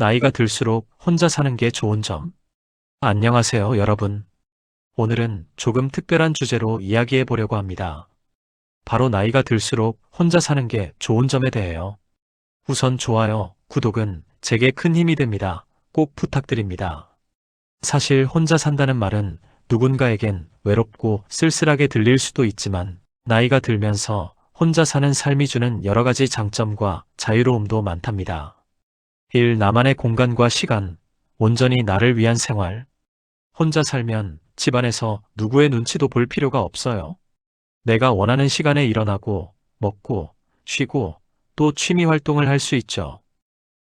나이가 들수록 혼자 사는 게 좋은 점. 안녕하세요, 여러분. 오늘은 조금 특별한 주제로 이야기해 보려고 합니다. 바로 나이가 들수록 혼자 사는 게 좋은 점에 대해요. 우선 좋아요, 구독은 제게 큰 힘이 됩니다. 꼭 부탁드립니다. 사실 혼자 산다는 말은 누군가에겐 외롭고 쓸쓸하게 들릴 수도 있지만 나이가 들면서 혼자 사는 삶이 주는 여러 가지 장점과 자유로움도 많답니다. 1. 나만의 공간과 시간, 온전히 나를 위한 생활. 혼자 살면 집안에서 누구의 눈치도 볼 필요가 없어요. 내가 원하는 시간에 일어나고, 먹고, 쉬고, 또 취미 활동을 할 수 있죠.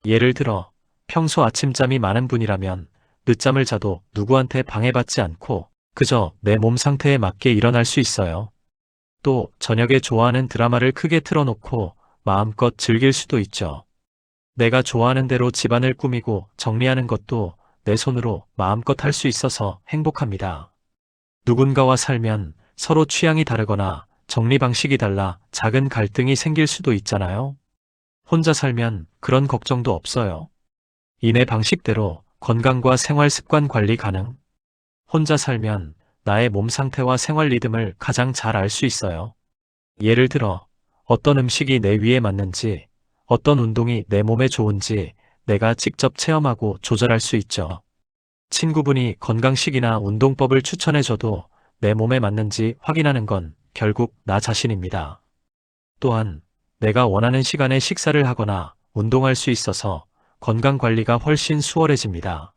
예를 들어, 평소 아침잠이 많은 분이라면 늦잠을 자도 누구한테 방해받지 않고 그저 내 몸 상태에 맞게 일어날 수 있어요. 또 저녁에 좋아하는 드라마를 크게 틀어놓고 마음껏 즐길 수도 있죠. 내가 좋아하는 대로 집안을 꾸미고 정리하는 것도 내 손으로 마음껏 할 수 있어서 행복합니다. 누군가와 살면 서로 취향이 다르거나 정리 방식이 달라 작은 갈등이 생길 수도 있잖아요. 혼자 살면 그런 걱정도 없어요. 이내 방식대로 건강과 생활 습관 관리 가능. 혼자 살면 나의 몸 상태와 생활 리듬을 가장 잘 알 수 있어요. 예를 들어 어떤 음식이 내 위에 맞는지, 어떤 운동이 내 몸에 좋은지 내가 직접 체험하고 조절할 수 있죠. 친구분이 건강식이나 운동법을 추천해줘도 내 몸에 맞는지 확인하는 건 결국 나 자신입니다. 또한 내가 원하는 시간에 식사를 하거나 운동할 수 있어서 건강 관리가 훨씬 수월해집니다.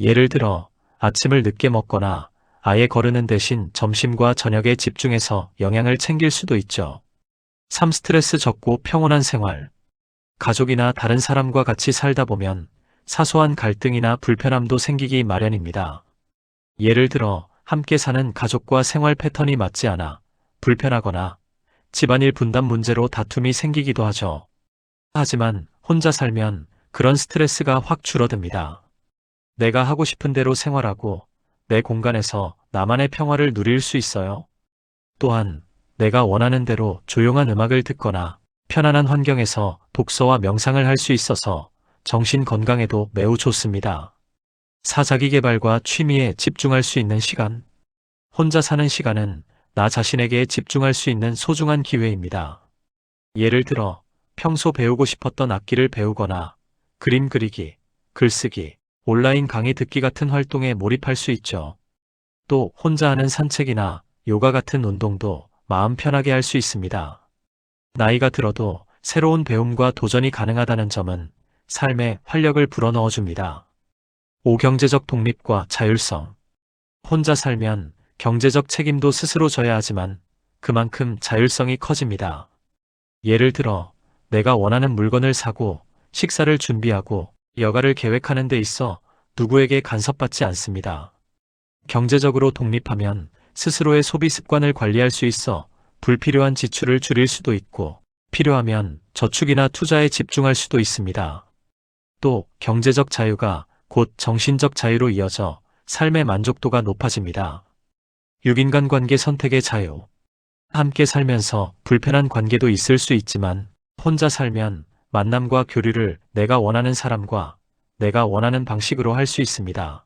예를 들어 아침을 늦게 먹거나 아예 거르는 대신 점심과 저녁에 집중해서 영양을 챙길 수도 있죠. 3. 스트레스 적고 평온한 생활. 가족이나 다른 사람과 같이 살다 보면 사소한 갈등이나 불편함도 생기기 마련입니다. 예를 들어 함께 사는 가족과 생활 패턴이 맞지 않아 불편하거나 집안일 분담 문제로 다툼이 생기기도 하죠. 하지만 혼자 살면 그런 스트레스가 확 줄어듭니다. 내가 하고 싶은 대로 생활하고 내 공간에서 나만의 평화를 누릴 수 있어요. 또한 내가 원하는 대로 조용한 음악을 듣거나 편안한 환경에서 독서와 명상을 할 수 있어서 정신 건강에도 매우 좋습니다. 사자기 개발과 취미에 집중할 수 있는 시간. 혼자 사는 시간은 나 자신에게 집중할 수 있는 소중한 기회입니다. 예를 들어 평소 배우고 싶었던 악기를 배우거나 그림 그리기, 글쓰기, 온라인 강의 듣기 같은 활동에 몰입할 수 있죠. 또 혼자 하는 산책이나 요가 같은 운동도 마음 편하게 할 수 있습니다. 나이가 들어도 새로운 배움과 도전이 가능하다는 점은 삶에 활력을 불어넣어 줍니다. 5. 경제적 독립과 자율성. 혼자 살면 경제적 책임도 스스로 져야 하지만 그만큼 자율성이 커집니다. 예를 들어 내가 원하는 물건을 사고 식사를 준비하고 여가를 계획하는 데 있어 누구에게 간섭받지 않습니다. 경제적으로 독립하면 스스로의 소비 습관을 관리할 수 있어 불필요한 지출을 줄일 수도 있고 필요하면 저축이나 투자에 집중할 수도 있습니다. 또 경제적 자유가 곧 정신적 자유로 이어져 삶의 만족도가 높아집니다. 6인간 관계 선택의 자유. 함께 살면서 불편한 관계도 있을 수 있지만 혼자 살면 만남과 교류를 내가 원하는 사람과 내가 원하는 방식으로 할 수 있습니다.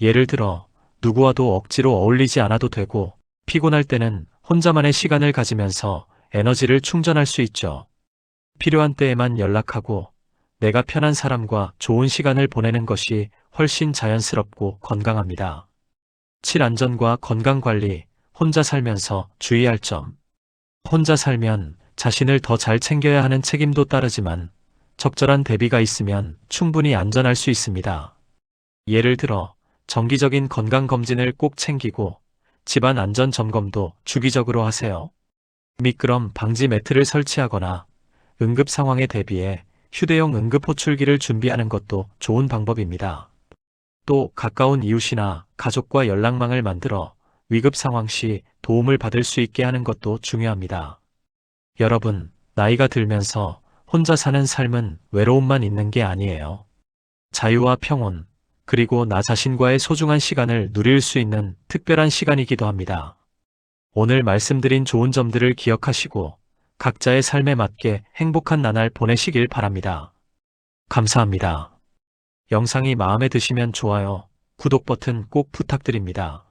예를 들어 누구와도 억지로 어울리지 않아도 되고 피곤할 때는 혼자만의 시간을 가지면서 에너지를 충전할 수 있죠. 필요한 때에만 연락하고 내가 편한 사람과 좋은 시간을 보내는 것이 훨씬 자연스럽고 건강합니다. 7. 안전과 건강관리, 혼자 살면서 주의할 점. 혼자 살면 자신을 더 잘 챙겨야 하는 책임도 따르지만 적절한 대비가 있으면 충분히 안전할 수 있습니다. 예를 들어 정기적인 건강검진을 꼭 챙기고 집안 안전 점검도 주기적으로 하세요. 미끄럼 방지 매트를 설치하거나 응급 상황에 대비해 휴대용 응급 호출기를 준비하는 것도 좋은 방법입니다. 또 가까운 이웃이나 가족과 연락망을 만들어 위급 상황 시 도움을 받을 수 있게 하는 것도 중요합니다. 여러분, 나이가 들면서 혼자 사는 삶은 외로움만 있는 게 아니에요. 자유와 평온, 그리고 나 자신과의 소중한 시간을 누릴 수 있는 특별한 시간이기도 합니다. 오늘 말씀드린 좋은 점들을 기억하시고 각자의 삶에 맞게 행복한 나날 보내시길 바랍니다. 감사합니다. 영상이 마음에 드시면 좋아요, 구독 버튼 꼭 부탁드립니다.